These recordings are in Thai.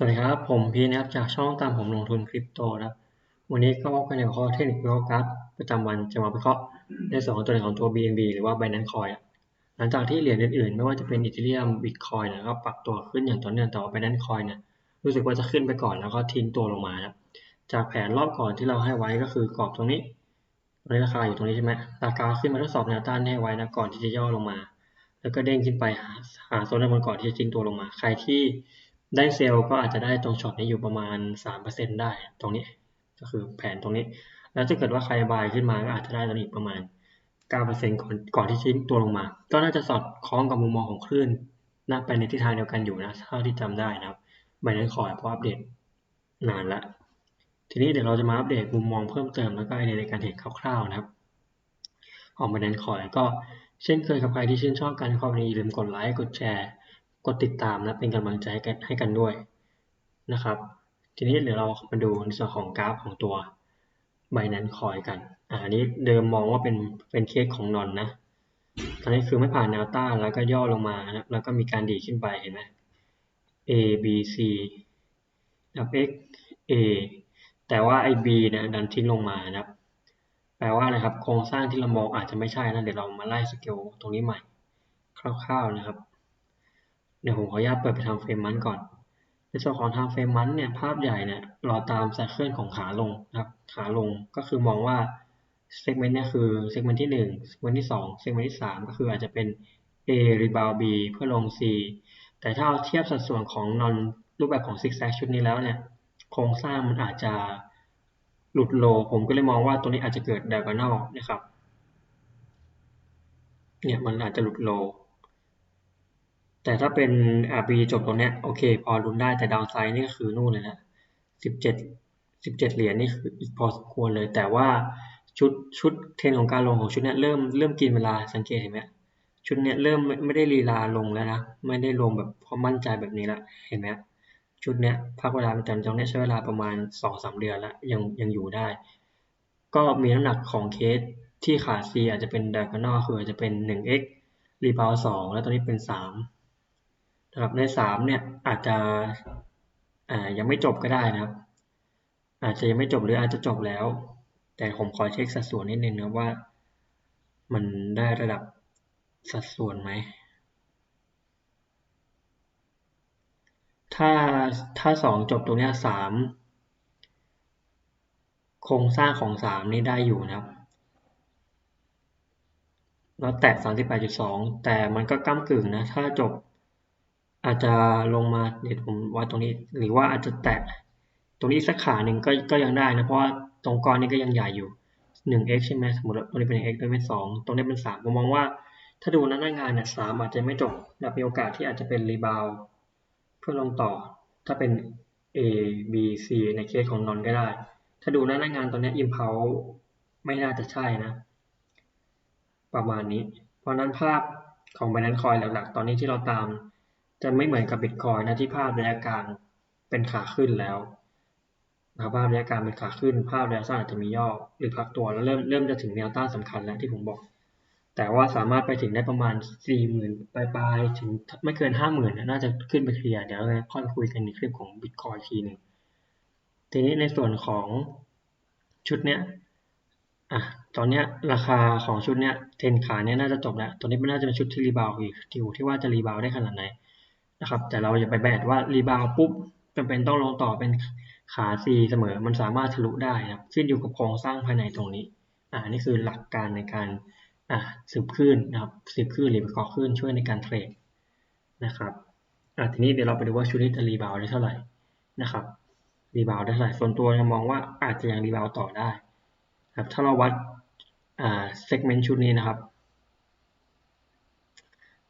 สวัสดีครับ ผมพีนะครับจากช่องตามผมลงทุนคริปโตนะครับ วันนี้ก็พบกันในหัวข้อเทคนิควิเคราะห์กราฟประจำวันจะมาวิเคราะห์ในส่วนของตัวไหนของตัว BNB หรือว่า Binance Coin หลังจากที่เหรียญอื่นๆ ไม่ว่าจะเป็นอีเธเรียมบิตคอยนะก็ปรับตัวขึ้นอย่างต่อเนื่องแต่ว่า Binance Coin เนี่ยรู้สึกว่าจะขึ้นไปก่อนแล้วก็ทิ้งตัวลงมานะครับจากแผนรอบก่อนที่เราให้ไว้ก็คือกรอบตรงนี้ตรงนี้ราคาอยู่ตรงนี้ใช่ไหมราคาขึ้นมาทดสอบแนวต้านให้ไว้นะก่อนที่จะย่อลงมา แล้วก็เด้งขึ้นไปหาหาโซนด้านบนก่อนที่จะทิ้งตัวลงมา ใครที่ ได้เซลล์ก็อาจจะได้ตรงช็อตนี้อยู่ประมาณ 3%ได้ตรงนี้ก็คือแผนตรงนี้ แล้วถ้าเกิดว่าใครบายขึ้นมาก็อาจจะได้ตรงนี้อีกประมาณ 9%ก่อนก่อนที่ทิ้งตัวลงมา ก็น่าจะสอดคล้องกับมุมมองของคลื่นน่าไปในทิศทางเดียวกันอยู่นะเท่าที่จำได้นะครับใบนั้นคอยเพราะอัปเดตนานละทีนี้เดี๋ยวเราจะมาอัปเดตมุมมองเพิ่มเติมแล้วก็ไอเดียในการเทรดคร่าวๆนะครับของใบนั้นคอยก็เช่นเคยกับใครที่ชื่นชอบการวิเคราะห์นี้อย่าลืมกดไลค์กดแชร์ ดติดตามนะเป็นกำลังใจให้กันให้กันด้วยนะครับ ทีนี้เดี๋ยวเรามาดูในส่วนของกราฟของตัวใบนั้นคอยกันอ่าอันนี้เดิมมองว่าเป็นเป็นเคสของนอนนะตอนนี้คือไม่ผ่านแนวต้านแล้วก็ย่อลงมานะแล้วก็มีการดีขึ้นไปเห็นไหม A B C นะครับ X A แต่ว่าไอ้ B เนี่ยดันทิ้งลงมานะครับแปลว่าอะไรครับโครงสร้างที่เรามองอาจจะไม่ใช่นะเดี๋ยวเรามาไล่สเกลตรงนี้ใหม่ คร่าวๆนะครับ เดี๋ยวผมขออนุญาตเปิดไปทำเฟรมมันก่อน ในส่วนของทางเฟรมมันเนี่ยภาพใหญ่เนี่ยรอตามสายเคลื่อนของขาลงนะครับขาลงก็คือมองว่าเซกเมนต์เนี่ยคือเซกเมนต์ที่1เซกเมนต์ที่2เซกเมนต์ที่ 3 ก็คืออาจจะเป็น A rebound B เพื่อลง C แต่ถ้าเอาเทียบสัดส่วนของนอนรูปแบบของซิกแซกชุดนี้แล้วเนี่ยโครงสร้างมันอาจจะหลุดโล ผมก็เลยมองว่าตัวนี้อาจจะเกิด diagonal นะครับเนี่ยมันอาจจะหลุดโล แต่ถ้าเป็นอาบีจบตรงเนี้ยโอเค พอรุนได้แต่ดาวไซด์นี่ก็คือนู่นเลยนะสิบเจ็ดสิบเจ็ดเหรียญนี่คืออีกพอสมควรเลย แต่ว่าชุดชุดเทรนของการลงของชุดเนี้ยเริ่มเริ่มกินเวลาสังเกตเห็นไหมชุดเนี้ยเริ่มไม่ไม่ได้ลีลาลงแล้วนะไม่ได้ลงแบบพอมั่นใจแบบนี้ละเห็นไหมชุดเนี้ยพักเวลาแต่ตรงเนี้ยใช้เวลาประมาณสองสามเดือนล้วยังยังอยู่ได้ ก็มีน้ำหนักของเคสที่ขา C อาจจะเป็น diagono คืออาจจะเป็น 1x รีบาวสองแล้วตอนนี้เป็นสาม นะครับในสามเนี่ยอาจจะยังไม่จบก็ได้นะครับ อาจจะยังไม่จบหรืออาจจะจบแล้ว แต่ผมขอเช็คสัดส่วนนิดนึงนะว่า มันได้ระดับสัดส่วนไหมถ้าถ้าสองจบตรงนี้สามโครงสร้างของสามนี่ได้อยู่นะครับ แล้วแตะ38.2แต่มันก็ก้ากึ่งนะ ถ้าจบ อาจจะลงมาเดี๋ยวผมวัดตรงนี้ หรือว่าอาจจะแตะตรงนี้สักขาหนึ่งก็ก็ยังได้นะ เพราะว่าตรงก้อนนี้ก็ยังใหญ่อยู่ 1x ใช่ไหมสมมติตรงนี้เป็น x ตรงนี้เป็น 2 ตรงนี้เป็น 3 ผมมองว่า ถ้าดูหน้างานเนี่ย3อาจจะไม่จบและมีโอกาสที่อาจจะเป็นรีบาวเพื่อลงต่อ ถ้าเป็น A B C ในเคสของนอนก็ได้ ถ้าดูหน้างานตอนนี้ impulse ไม่น่าจะใช่นะ ประมาณนี้ เพราะนั้นภาพของ Binance Coin หลักๆ ตอนนี้ที่เราตาม จะไม่เหมือนกับ Bitcoin นะที่ภาพระยะกลางเป็นขาขึ้นแล้วนะครับภาพระยะกลางเป็นขาขึ้น ภาพระยะสั้นอาจจะมีย่อหรือพักตัวแล้วเริ่มเริ่มจะถึงแนวต้านสำคัญแล้วที่ผมบอก แต่ว่าสามารถไปถึงได้ประมาณสี่หมื่นปลายๆถึงไม่เกินห้าหมื่นน่าจะขึ้นไปเคลียร์เดี๋ยวค่อยคุยกันในคลิปของ Bitcoin ทีหนึ่งทีนี้ในส่วนของชุดเนี้ยอะตอนเนี้ยราคาของชุดเนี้ยเทนขาเนี้ยน่าจะจบแล้วตัวนี้มันน่าจะเป็นชุดที่รีบาวอีกอยู่ที่ว่าจะรีบาวได้ขนาดไหน นะครับ แต่เราอย่าไปแบดว่ารีบาวปุ๊บจำเป็นต้องลงต่อเป็นขา C เสมอ มันสามารถทะลุได้นะครับขึ้นอยู่กับโครงสร้างภายในตรงนี้ อ่า นี่คือหลักการในการ อ่าสืบคลื่นนะครับ สืบคลื่นหรือวิเคราะห์คลื่นช่วยในการเทรดนะครับ อ่าทีนี้เดี๋ยวเราไปดูว่าชุดนี้จะรีบาวได้เท่าไหร่นะครับ รีบาวได้เท่าไหร่ ส่วนตัวมองว่าอาจจะยังรีบาวต่อได้ครับ ถ้าเราวัด อ่าเซกเมนต์ชุดนี้นะครับ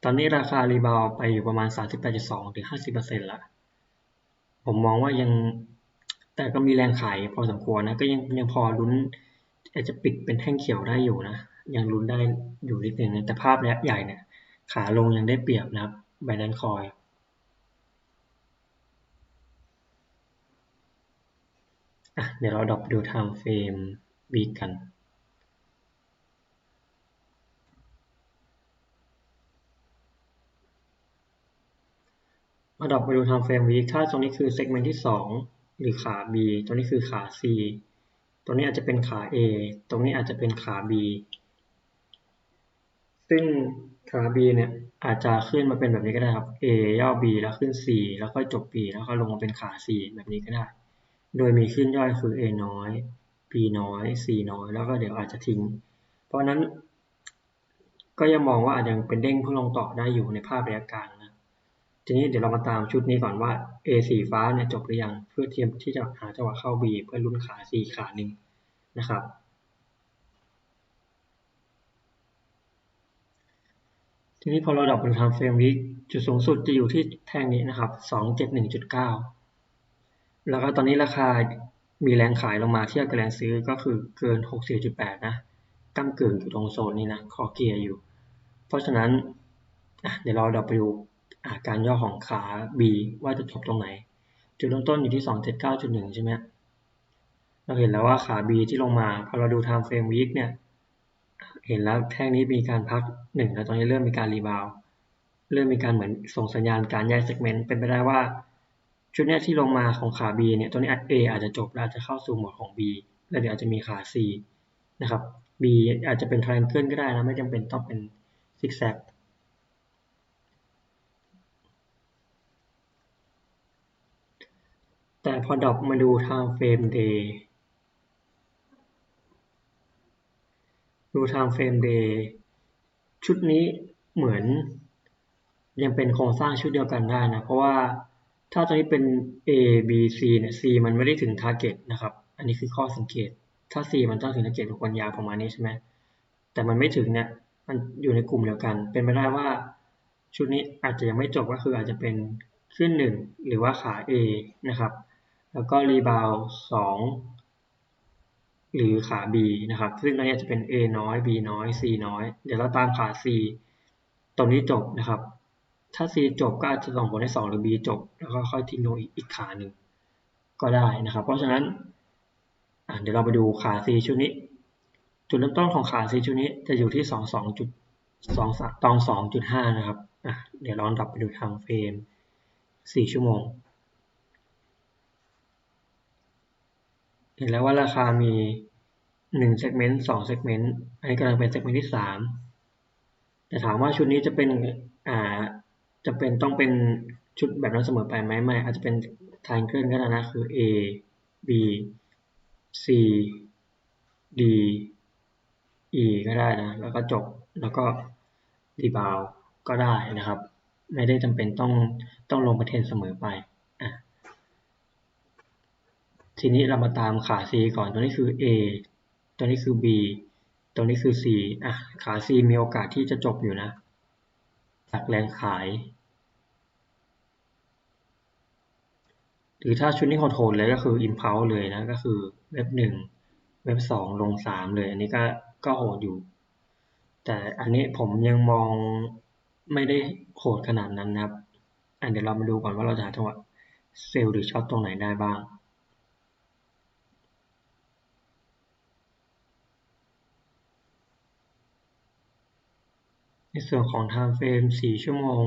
ตอนนี้ราคารีบาวไปอยู่ประมาณ 38.2ถึง50%ละผมมองว่ายังแต่ก็มีแรงขายพอสมควรนะ ก็ยังยังพอลุ้นอาจจะปิดเป็นแท่งเขียวได้อยู่นะ ยังลุ้นได้อยู่นิดนึงแต่ภาพระยะใหญ่เนี่ย ขาลงยังได้เปรียบนะครับไบแนนคอยอะเดี๋ยวเราดรอปดู time frame วีกัน อปไปดู time frame week ถ้าตรงนี้คือ segment ที่สองหรือขา B ตรงนี้คือขา C ตรงนี้อาจจะเป็นขา A ตรงนี้อาจจะเป็นขา B ซึ่งขา B เนี่ยอาจจะขึ้นมาเป็นแบบนี้ก็ได้ครับ A ย่อ B แล้วขึ้น C แล้วก็จบ B แล้วก็ลงมาเป็นขา C แบบนี้ก็ได้ โดยมีขึ้นย่อยคือ A น้อย B น้อย C น้อย แล้วก็เดี๋ยวอาจจะทิ้ง เพราะนั้นก็ยังมองว่าอาจจะเป็นเด้งเพื่อลงต่อได้อยู่ในภาพระยะกลาง ทีนี้เดี๋ยวเรามาตามชุดนี้ก่อนว่า A สีฟ้าเนี่ยจบหรือยังเพื่อเทียมที่จะหาจังหวะเข้า B เพื่อลุ้นขา C ขาหนึ่งนะครับ ทีนี้พอเราดับเป็น time frame week จุดสูงสุดจะอยู่ที่แท่งนี้นะครับ 271.9 แล้วก็ตอนนี้ราคามีแรงขายลงมาเทียบกับแรงซื้อก็คือเกิน 64.8 นะก้ากึ่งอยู่ตรงโซนนี้นะคอเกียร์อยู่ เพราะฉะนั้นเดี๋ยวเราดับไปดูาการย่อของขา B ว่าจะจบตรงไหน จุดเริ่มต้นอยู่ที่ 279.1 ใช่ไหมเราเห็นแล้วว่าขา B ที่ลงมาพอเราดู time frame week เนี่ย เห็นแล้วแท่งนี้มีการพักหนึ่งแล้วตอนนี้เริ่มมีการรีบาวเริ่มมีการเหมือนส่งสัญญาณการแยกเซกเมนต์เป็นไปได้ว่าชุดนี้ที่ลงมาของขา B เนี่ยตัวนี้ A อาจจะจบแล้วอาจจะเข้าสู่หมวดของ B แล้วเดี๋ยวอาจจะมีขา C นะครับ B อาจจะเป็น triangle ก็ได้นะไม่จำเป็นต้องเป็น zigzag แต่พอดรอปมาดู time frame day ดู time frame day ชุดนี้เหมือน ยังเป็นโครงสร้างชุดเดียวกันได้นะ เพราะว่าถ้าตอนนี้เป็น A B C เนี่ย C มันไม่ได้ถึง target นะครับ อันนี้คือข้อสังเกต ถ้า C มันต้องถึง target ของคนยาวประมาณนี้ใช่ไหมแต่มันไม่ถึงเนี่ย มันอยู่ในกลุ่มเดียวกัน เป็นไปได้ว่าชุดนี้อาจจะยังไม่จบก็คืออาจจะเป็นขึ้นหนึ่งหรือว่าขา A นะครับ แล้วก็รีบาวสองหรือขา B นะครับ ซึ่งตรงนี้จะเป็น A น้อย B น้อย C น้อย เดี๋ยวเราตามขา C ตรงนี้จบนะครับ ถ้า C จบก็อาจจะส่งผลให้ 2 หรือ B จบ แล้วก็ค่อยทิ้งลงอีกขาหนึ่งก็ได้นะครับ เพราะฉะนั้นเดี๋ยวเราไปดูขา C ชุดนี้ จุดเริ่มต้นของขา C ชุดนี้จะอยู่ที่ 2 2จุด2ตอง2.5 นะครับ เดี๋ยวลองดับไปดูทางเฟรม 4 ชั่วโมง เห็นแล้วว่าราคามี1 segment 2 segment อันนี้กำลังเป็น segment ที่ 3 แต่ถามว่าชุดนี้จะเป็นอ่าจะเป็นต้องเป็นชุดแบบนั้นเสมอไปไหมไม่ อาจจะเป็น triangle ก็ได้นะคือ A B C D E ก็ได้นะ แล้วก็จบแล้วก็รีบาวก็ได้นะครับ ไม่ได้จำเป็นต้องต้องลงประเทนเสมอไป ทีนี้เรามาตามขา C ก่อน ตัวนี้คือ A ตัวนี้คือ B ตัวนี้คือ C อะ ขา C มีโอกาสที่จะจบอยู่นะ จากแรงขาย หรือถ้าชุดนี้คอนโทรลเลยก็คือ impulse เลยนะ ก็คือเว็บหนึ่งเว็บสองลงสามเลย อันนี้ก็ก็โหดอยู่ แต่อันนี้ผมยังมองไม่ได้โหดขนาดนั้นนะครับอันเดี๋ยวเรามาดูก่อนว่าเราจะหาจังหวะเซลล์หรือช็อตตรงไหนได้บ้าง ในส่วนของ time frame 4ชั่วโมง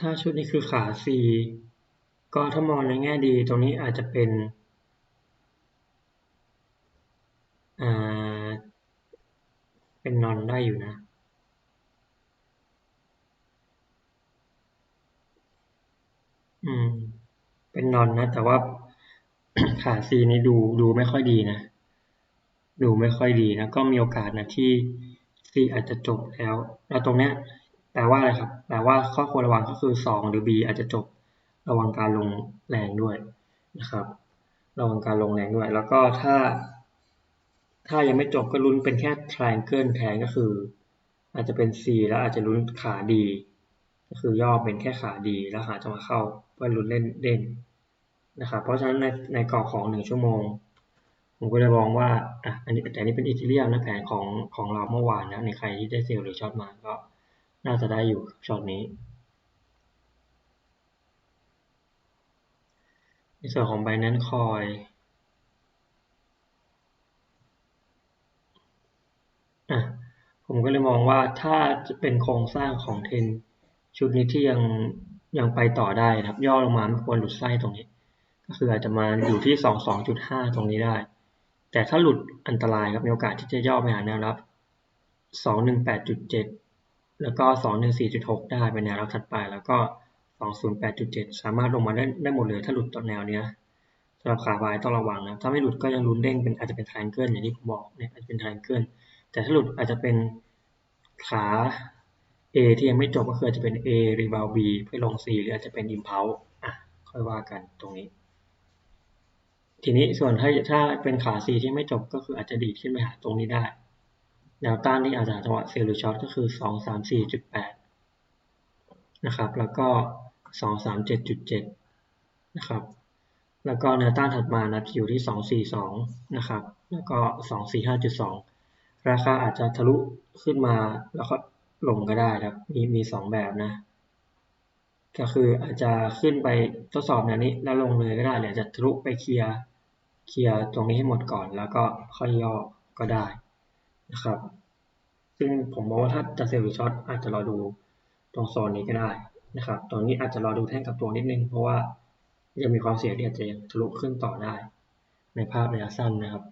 ถ้าชุดนี้คือขา C ก็ถ้ามองในแง่ดีตรงนี้อาจจะเป็นเป็นนอนได้อยู่นะ อืม เป็นนอนนะ แต่ว่าขา C นี้ดูดูไม่ค่อยดีนะ ดูไม่ค่อยดีนะ ก็มีโอกาสนะที่ C อาจจะจบแล้ว แล้วตรงเนี้ยแปลว่าอะไรครับ แปลว่าข้อควรระวังก็คือ 2 หรือ B อาจจะจบ ระวังการลงแรงด้วยนะครับ ระวังการลงแรงด้วย แล้วก็ถ้า ถ้ายังไม่จบก็ลุ้นเป็นแค่ triangle แทนก็คือ อาจจะเป็น C แล้วอาจจะลุ้นขาดี ก็คือย่อเป็นแค่ขาดีแล้วหาจังหวะเข้าเพื่อลุ้นเล่นเด่นนะครับเพราะฉะนั้นในในกรอบของ 1 ชั่วโมง ผมก็เลยมองว่าอะอันนี้แต่นี้เป็นอีเทเรียมนะแผนของของเราเมื่อวานนะในใครที่ได้เซลล์หรือช็อตมาก็น่าจะได้อยู่ช็อตนี้ ในส่วนของ Binance Coin อะผมก็เลยมองว่าถ้าจะเป็นโครงสร้างของเทนชุดนี้ที่ยังยังไปต่อได้ครับย่อลงมาไม่ควรหลุดไส้ตรงนี้ ก็คืออาจจะมาอยู่ที่สองสองจุดห้าตรงนี้ได้ แต่ถ้าหลุดอันตรายครับมีโอกาสที่จะย่อไปหาแนวรับสองหนึ่งแปดจุดเจ็ดแล้วก็สองหนึ่งสี่จุดหกได้เป็นแนวรับถัดไปแล้วก็ สองศูนย์แปดจุดเจ็ดสามารถลงมาได้ได้หมดเลยถ้าหลุดต่อแนวเนี้ยสำหรับขาบายต้องระวังนะ ถ้าไม่หลุดก็ยังลุ้นเด้งเป็นอาจจะเป็นทางเกิลอย่างที่ผมบอกเนี่ยอาจจะเป็นทางเกิลแต่ถ้าหลุดอาจจะเป็นขา A ที่ยังไม่จบก็คืออาจจะเป็น A rebound B เพื่อลง C หรืออาจจะเป็น impulse อะค่อยว่ากันตรงนี้ ทีนี้ส่วนถ้าถ้าเป็นขา C ที่ไม่จบก็คืออาจจะดีดขึ้นไปหาตรงนี้ได้แนวต้านที่อาจจะจังหวะเซลล์ช็อตก็คือสองสามสี่จุดแปดนะครับ แล้วก็ สองสามเจ็ดจุดเจ็ดนะครับแล้วก็แนวต้านถัดมานะอยู่ที่สองสี่สองนะครับ แล้วก็สองสี่ห้าจุดสองราคาอาจจะทะลุขึ้นมาแล้วก็ลงก็ได้ครับ มีมีสองแบบนะ ก็คืออาจจะขึ้นไปทดสอบแนวนี้แล้วลงเลยก็ได้หรือจะทะลุไปเคลียร์เคลียร์ตรงนี้ให้หมดก่อน แล้วก็ค่อยย่อก็ได้นะครับ ซึ่งผมมองว่าถ้าจะเซลล์ช็อตอาจจะรอดูตรงโซนนี้ก็ได้ นะครับตรงนี้อาจจะรอดูแท่งกับตัวนิดนึง เพราะว่ายังมีความเสี่ยงที่อาจจะทะลุขึ้นต่อได้ ในภาพระยะสั้นนะครับ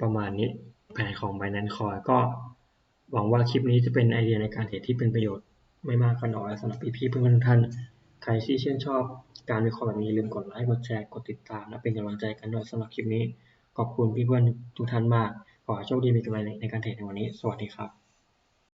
ประมาณนี้แผนของ Binance Coin ก็หวังว่าคลิปนี้จะเป็นไอเดียในการเทรดที่เป็นประโยชน์ไม่มากก็น้อยสำหรับพี่ๆเพื่อนๆทุกท่านใครที่ชื่นชอบการวิเคราะห์แบบนี้ลืมกดไลค์กดแชร์กดติดตาม และเป็นกำลังใจกันด้วยสำหรับคลิปนี้ ขอบคุณพี่เพื่อนทุกท่านมาก ขอโชคดีมีกำลังในการเทรดในวันนี้ สวัสดีครับ